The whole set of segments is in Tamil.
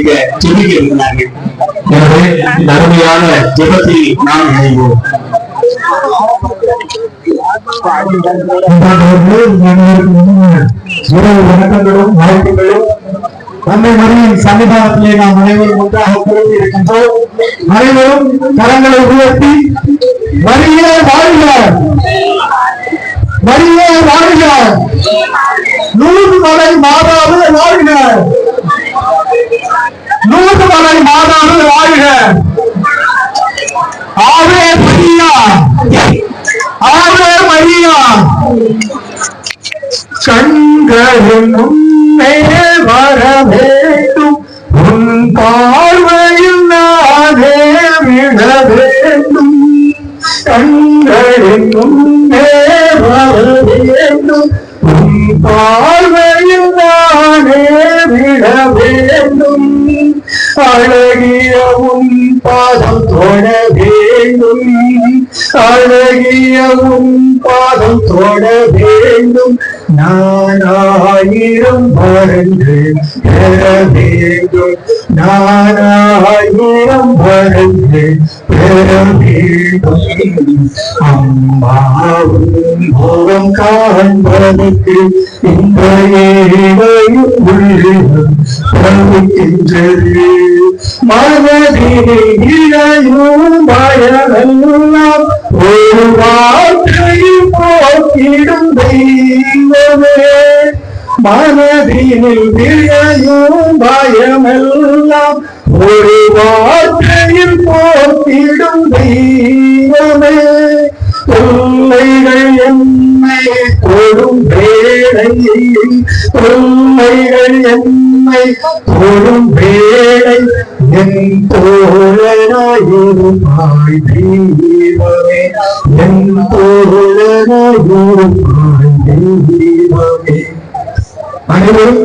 இங்க ஜெபிக்க இருந்தார்கள் எனவே இந்த அருமையான ஜெபத்தை நாம் இணைவோம். வணக்கங்களும் வாழ்த்துக்களும். தந்தை மரியின் சன்னிதானத்திலே நாம் அனைவரும் ஒன்றாக கூடி இருக்கின்றோம். அனைவரும் கரங்களை உயர்த்தி வரிய வாழ்க! வரிய வாழ்க! நூறு மலை மாதாவு வாழ்கிறார் நூறு மலை மாதாவு வாழ்க ஆவே மரியா. ஆவே மரியா. கண்களின் முன்னே வர வேண்டும். உன் பார்வையில் நானே விட வேண்டும். கண்களின் முன்னே அழகிய உன் பாதம் தொட வேண்டும். அழகிய உன் பாதம் தொட வேண்டும். நான் ஆயிரம் வரங்கள் பெற வேண்டும். நான் ஆயிரம் வரங்கள் பெற வேண்டும். அம்மாவும் முகம் காண்பதற்கு இந்த ஏழையும் உள்ளம் தவிக்கின்றது மனதில் இழையும் பயமெல்லாம் ஒரு வார்த்தையில் போக்கிடும் தெய்வமே மனதினில் விழையும் பயமெல்லாம் ஒரு வார்த்தையில் போக்கிடும் தெய்வமே தொல்லை வேளை என்னை பொறும் வேளை என் தோழனாயிருப்பாய் தீபமே என் தோழனாயிருப்பாய் தீபமே அனைவரும்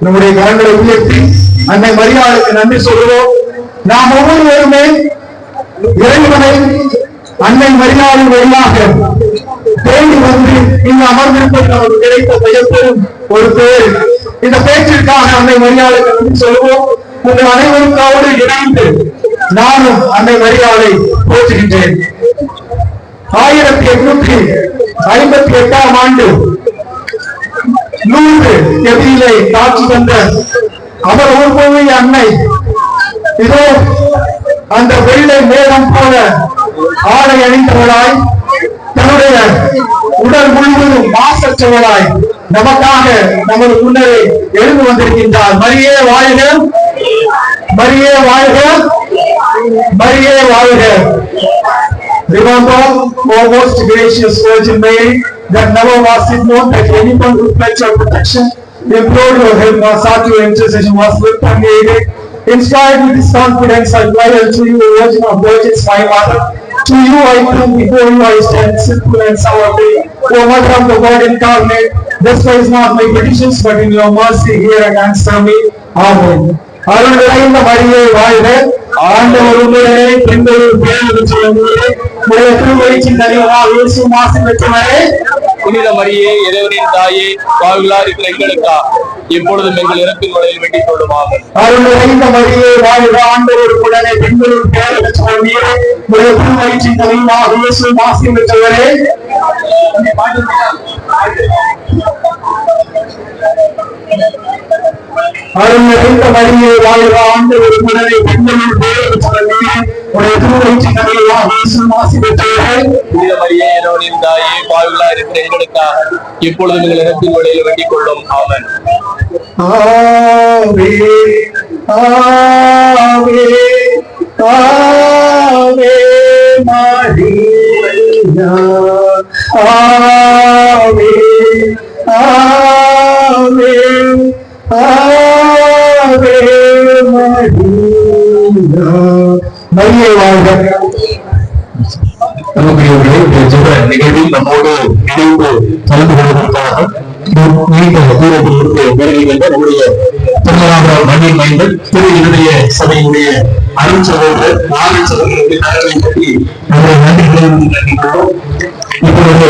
நம்முடைய கரங்களை உயர்த்தி அன்னை மரியாதைக்கு நன்றி சொல்கிறோம். நாம் ஒவ்வொருவருமே இறைவனை அன்னை மரியாதை வழியாக தேடி வந்து இங்கு அமர்ந்திருப்பது நமக்கு கிடைத்த பெயர்பெரும் ஒரு பேர். இந்த பேச்சிற்காக அன்னை மரியாதை நன்றி சொல்லுவோம். உங்கள் அனைவருக்காவோடு இணைந்து நானும் அன்னை மரியாதை போற்றுகின்றேன். ஆயிரத்தி எட்நூற்றி ஐம்பத்தி எட்டாம் ஆண்டு நூறு எதிரிலே காட்சி தந்த அவர் ஊர்போவி அன்னை. இதோ அந்த வெள்ளை மேகம் போல ஆடை அணிந்தவளாய் தன்னுடைய முழுவதும் மாசற்றவளாய் நமக்காக நமது முன்னரே எழுந்து வந்திருக்கின்றார் மரியே வாழ்க மரியே வாழ்க மரியே வாழ்க Remember, O most gracious Virgin Mary, that never was it known that anyone who pledged your protection, implored your help, or sought your intercession was left unaided. Inspired with this confidence, I fly unto you, O Virgin of Virgins, my mother. To you I come, before you I stand, simple and sour sourly. O Mother of the Word incarnate, this despise not my petitions, but in your mercy hear and answer me. Amen. அருள் நிறைந்த மரியை வாழ்க ஆண்டவர் உங்களுடைய பெண்கள் பேர் சொல்லுங்களே உடைய தலைவராக இயேசு மாசு பெற்றவரே புனித மரியே இறைவனின் தாயே பாவிகளா இருக்கிற எங்களுக்கா எப்பொழுதும் எங்கள் இறப்பின் வழியில் வேண்டிக் மரியை வாழ்க ஆண்டவர் உடனே பெண்களுள் பேர் பெற்றவரே உடைய திருவயிற்றின் தலைவராக இயேசு மாசு பெற்றவரே. அருள் நிறைந்த மரியை வாழ்க ஆண்டவர் உடனே பெண்களுள் பேர் பெற்றவரே உடைய திருவயிற்றின் தலைவராக இயேசு மாசு பெற்றவரே. மரியே ஆண்டவனின் தாயே பாவிகளா இருக்கிற எங்களுக்காக இப்பொழுது நீங்கள் இறப்பின் வழியில் வேண்டிக் கொள்ளும் அவன் ஆவே மரியா வாழ்க நமக்குரியவர்களே நிகழ்வில் நம்மோடு இணைந்து கலந்து கொள்வதற்காக நீண்ட நம்முடைய மண்ணின் மைந்தன் திரு சபையினுடைய அருள் சகோதரர் நாகன் நலனை பற்றி நம்முடைய இப்பொழுது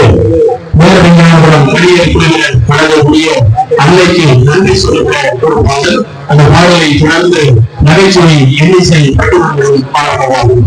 வேதவிஞ்ஞானபுரம் வெளியே குழுவினர் வழங்கக்கூடிய அன்னைக்கு நன்றி சொல்லுகிற ஒரு பாடல். அந்த பாடலை தொடர்ந்து நகைச்சுவை எண்ணிசை கட்டுரைகளும் பாடப்படாகும்